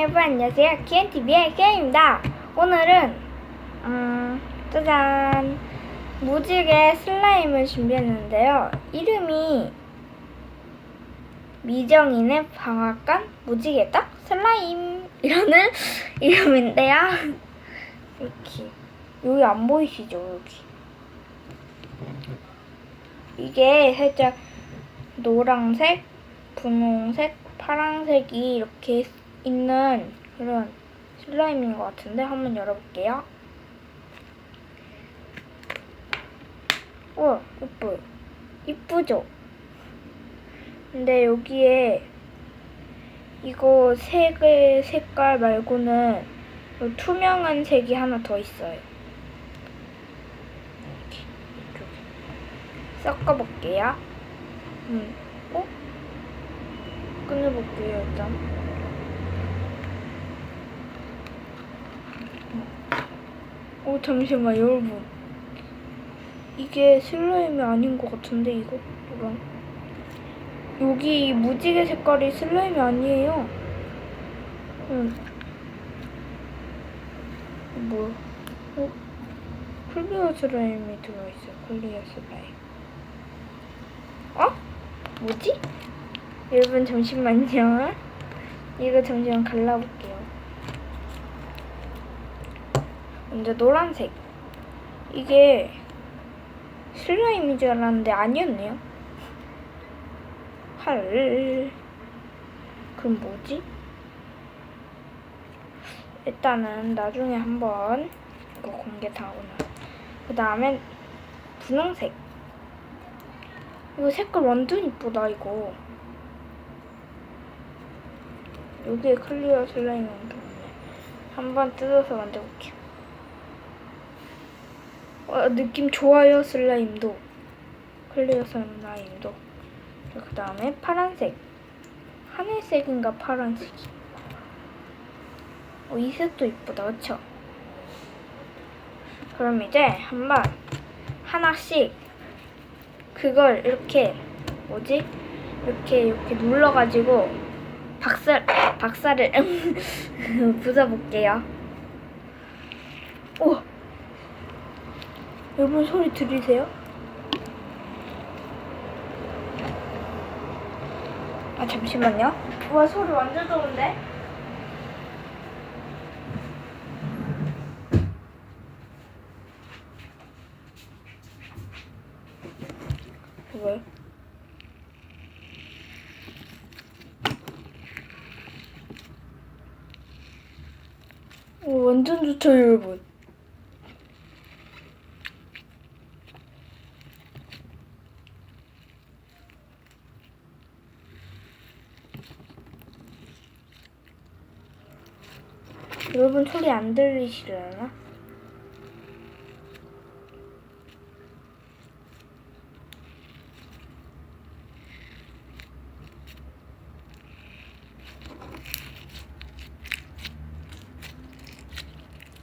여러분 안녕하세요. 키엔TV의 게임입니다. 오늘은 음 짜잔 무지개 슬라임을 준비했는데요. 이름이 미정인의 방앗간 무지개 떡 슬라임 이라는 이름인데요. 이렇게 여기 안 보이시죠 여기 이게 살짝 노랑색, 분홍색, 파란색이 이렇게 있는 그런 슬라임인 것 같은데 한번 열어볼게요. 우와 예뻐요. 이쁘죠? 근데 여기에 이거 색의 색깔 말고는 요 투명한 색이 하나 더 있어요. 이렇게 이쪽에 섞어볼게요. 음, 어? 꺼내볼게요 일단. 오 잠시만 여러분. 이게 슬라임이 아닌 것 같은데 이거? 이건. 여기 이 무지개 색깔이 슬라임이 아니에요. 응. 뭐야? 어? 클리어 슬라임이 들어있어요. 클리어 슬라임. 어? 뭐지? 여러분 잠시만요. 이거 잠시만 갈라볼게요 먼저 노란색. 이게 슬라임인 줄 알았는데 아니었네요. 헐. 그럼 뭐지? 일단은 나중에 한번 이거 공개 다 하고 나. 그 다음엔 분홍색. 이거 색깔 완전 이쁘다 이거. 여기에 클리어 슬라임이 엄청 많네. 한번 뜯어서 만져볼게요. 어, 느낌 좋아요 슬라임도 클리어 슬라임도 그 다음에 파란색 하늘색인가 파란색이 어, 이 색도 이쁘다 그쵸? 그럼 이제 한번 하나씩 그걸 이렇게 뭐지? 이렇게 이렇게 눌러가지고 박살 박살을 부숴볼게요. 오 여러분 소리 들리세요? 아 잠시만요. 우와 소리 완전 좋은데? 왜? 오 완전 좋죠 여러분. 여러분 소리 안 들리시려나?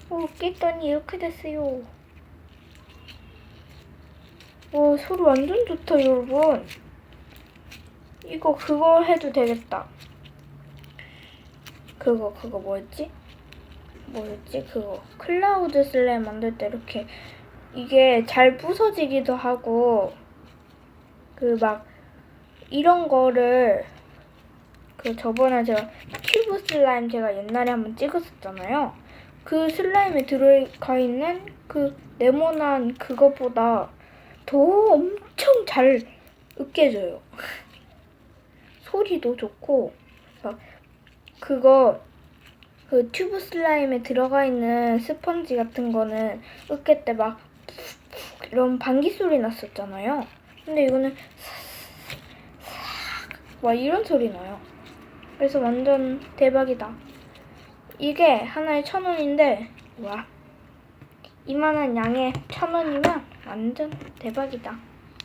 오, 깼더니 이렇게 됐어요. 오, 소리 완전 좋다, 여러분. 이거 그거 해도 되겠다. 그거, 그거 뭐였지? 뭐였지 그거 클라우드 슬램 만들 때 이렇게 이게 잘 부서지기도 하고 그 막 이런 거를 그 저번에 제가 큐브 슬라임 제가 옛날에 한번 찍었었잖아요. 그 슬라임에 들어가 있는 그 네모난 그것보다 더 엄청 잘 으깨져요. 소리도 좋고 막 그거 그 튜브 슬라임에 들어가 있는 스펀지 같은 거는 으깨 때 막 이런 방귀 소리 났었잖아요. 근데 이거는 막 이런 소리 나요. 그래서 완전 대박이다. 이게 하나에 천 원인데 와 이만한 양에 천 원이면 완전 대박이다.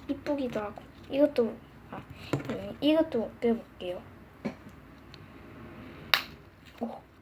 이쁘기도 하고 이것도 아 이것도 껴볼게요. 오.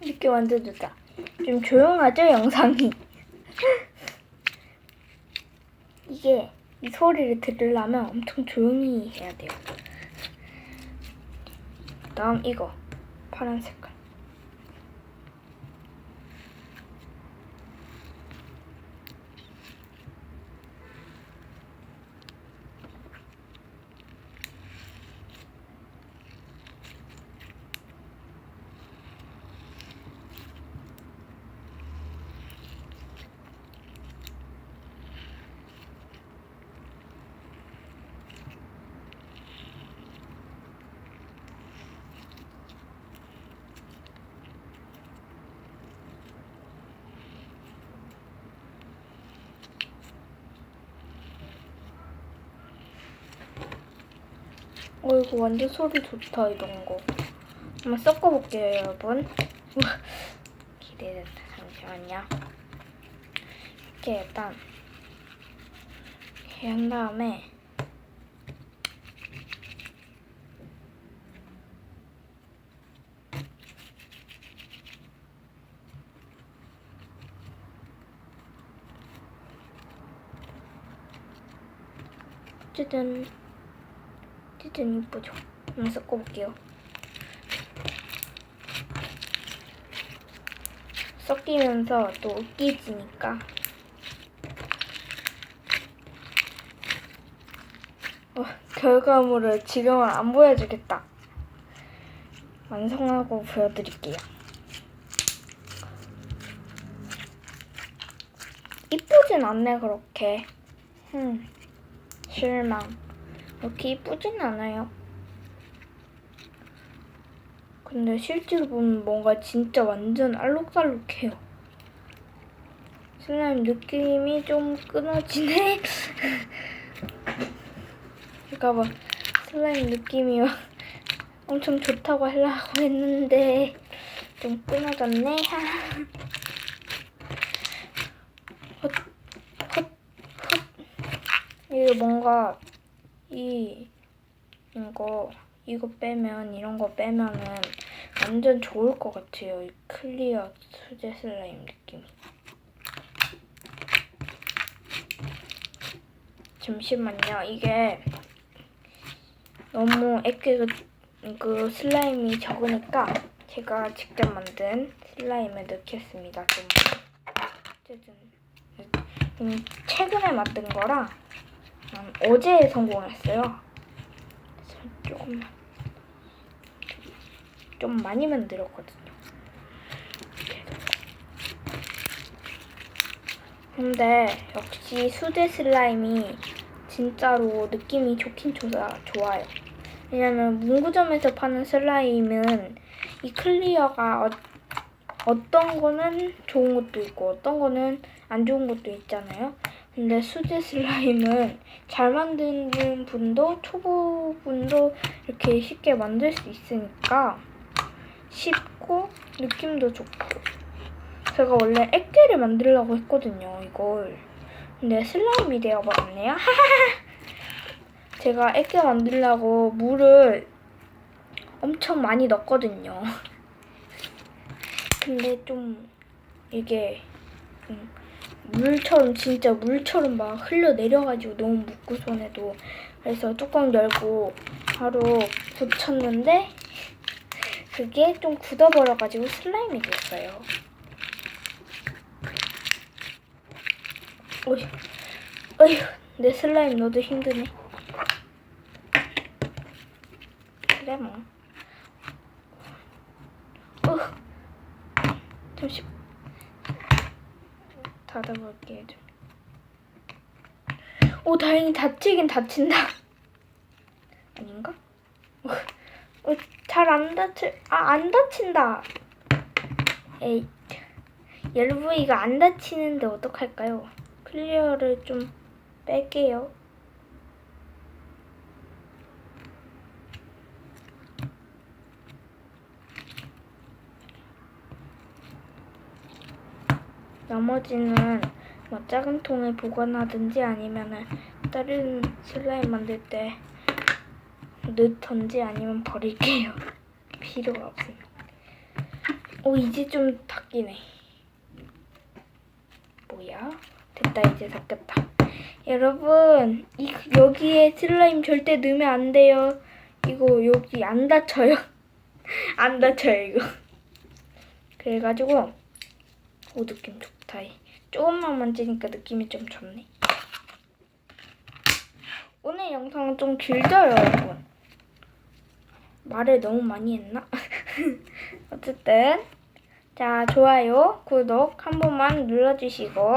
이렇게 만들어주자. 좀 조용하죠, 영상이? 이게 이 소리를 들으려면 엄청 조용히 해야 돼요. 다음 이거 파란 색깔. 어 이거 완전 소리 좋다 이런 거. 한번 섞어볼게요 여러분. 기대된다. 잠시만요. 이렇게 일단 이렇게 한 다음에 짜잔 짜잔 이쁘죠? 한번 섞어볼게요. 섞이면서 또 으깨지니까 어, 결과물을 지금은 안 보여주겠다. 완성하고 보여드릴게요. 이쁘진 않네 그렇게. 음, 실망. 그렇게 이쁘진 않아요. 근데 실제로 보면 뭔가 진짜 완전 알록달록해요. 슬라임 느낌이 좀 끊어지네. 그러니까 막 슬라임 느낌이 막 엄청 좋다고 하려고 했는데 좀 끊어졌네. 헛, 헛, 헛. 이게 뭔가 이 이거 이거 빼면 이런 거 빼면은 완전 좋을 것 같아요. 이 클리어 수제 슬라임 느낌. 잠시만요. 이게 너무 액괴가 그 슬라임이 적으니까 제가 직접 만든 슬라임을 넣겠습니다. 좀 어쨌든 음, 최근에 만든 거라 음, 어제 성공했어요. 조금만 좀 많이 만들었거든요. 근데 역시 수제 슬라임이 진짜로 느낌이 좋긴 좋아, 좋아요. 왜냐면 문구점에서 파는 슬라임은 이 클리어가 어, 어떤 거는 좋은 것도 있고 어떤 거는 안 좋은 것도 있잖아요. 근데 수제 슬라임은 잘 만드는 분도 초보분도 이렇게 쉽게 만들 수 있으니까 쉽고 느낌도 좋고. 제가 원래 액괴를 만들려고 했거든요 이걸. 근데 슬라임이 되어버렸네요. 제가 액괴 만들려고 물을 엄청 많이 넣었거든요. 근데 좀 이게 좀 물처럼 진짜 물처럼 막 흘러내려가지고 너무 묻고 손에도 그래서 뚜껑 열고 바로 붙였는데 그게 좀 굳어버려가지고 슬라임이 됐어요. 어휴, 어휴, 내 슬라임 너도 힘드네. 그래 뭐. 어, 잠시 닫아볼게요 좀. 오 다행히 다치긴 다친다. 아닌가? 어, 어, 잘안 다치, 아, 안 다친다. 에이, 열부이가 안 다치는데 어떡할까요? 클리어를 좀 뺄게요. 나머지는 뭐 작은 통에 보관하든지 아니면은 다른 슬라임 만들 때 넣던지 아니면 버릴게요. 필요가 없습니다. 오 이제 좀 닦이네. 뭐야? 됐다 이제 닦였다. 여러분 이 여기에 슬라임 절대 넣으면 안 돼요. 이거 여기 안 다쳐요. 안 다쳐요 이거. 그래가지고 오 느낌 좋 다. 조금만 만지니까 느낌이 좀 좋네. 오늘 영상은 좀 길어요 여러분. 말을 너무 많이 했나? 어쨌든 자 좋아요 구독 한 번만 눌러주시고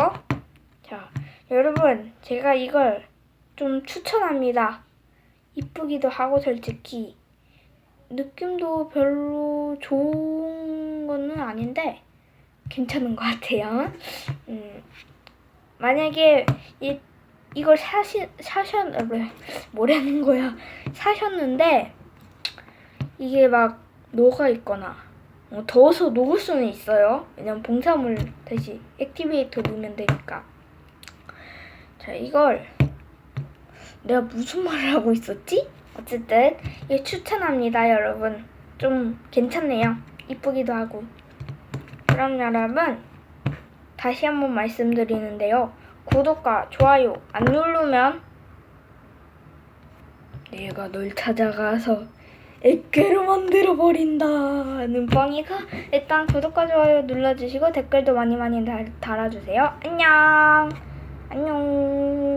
자 여러분 제가 이걸 좀 추천합니다 이쁘기도 하고 솔직히 느낌도 별로 좋은 거는 아닌데 괜찮은 것 같아요 음 만약에 이 이걸 사시 사셨 왜 뭐라는 거야 사셨는데 이게 막 녹아 있거나 어, 더워서 녹을 수는 있어요. 왜냐면 봉사물 다시 액티베이터 넣으면 되니까. 자 이걸 내가 무슨 말을 하고 있었지? 어쨌든 이거 추천합니다, 여러분. 좀 괜찮네요. 이쁘기도 하고. 그럼 여러분 다시 한번 말씀드리는데요. 구독과 좋아요 안 누르면 내가 널 찾아가서 액괴로 만들어 버린다는 뻥이가 일단 구독과 좋아요 눌러주시고 댓글도 많이 많이 달, 달아주세요. 안녕. 안녕.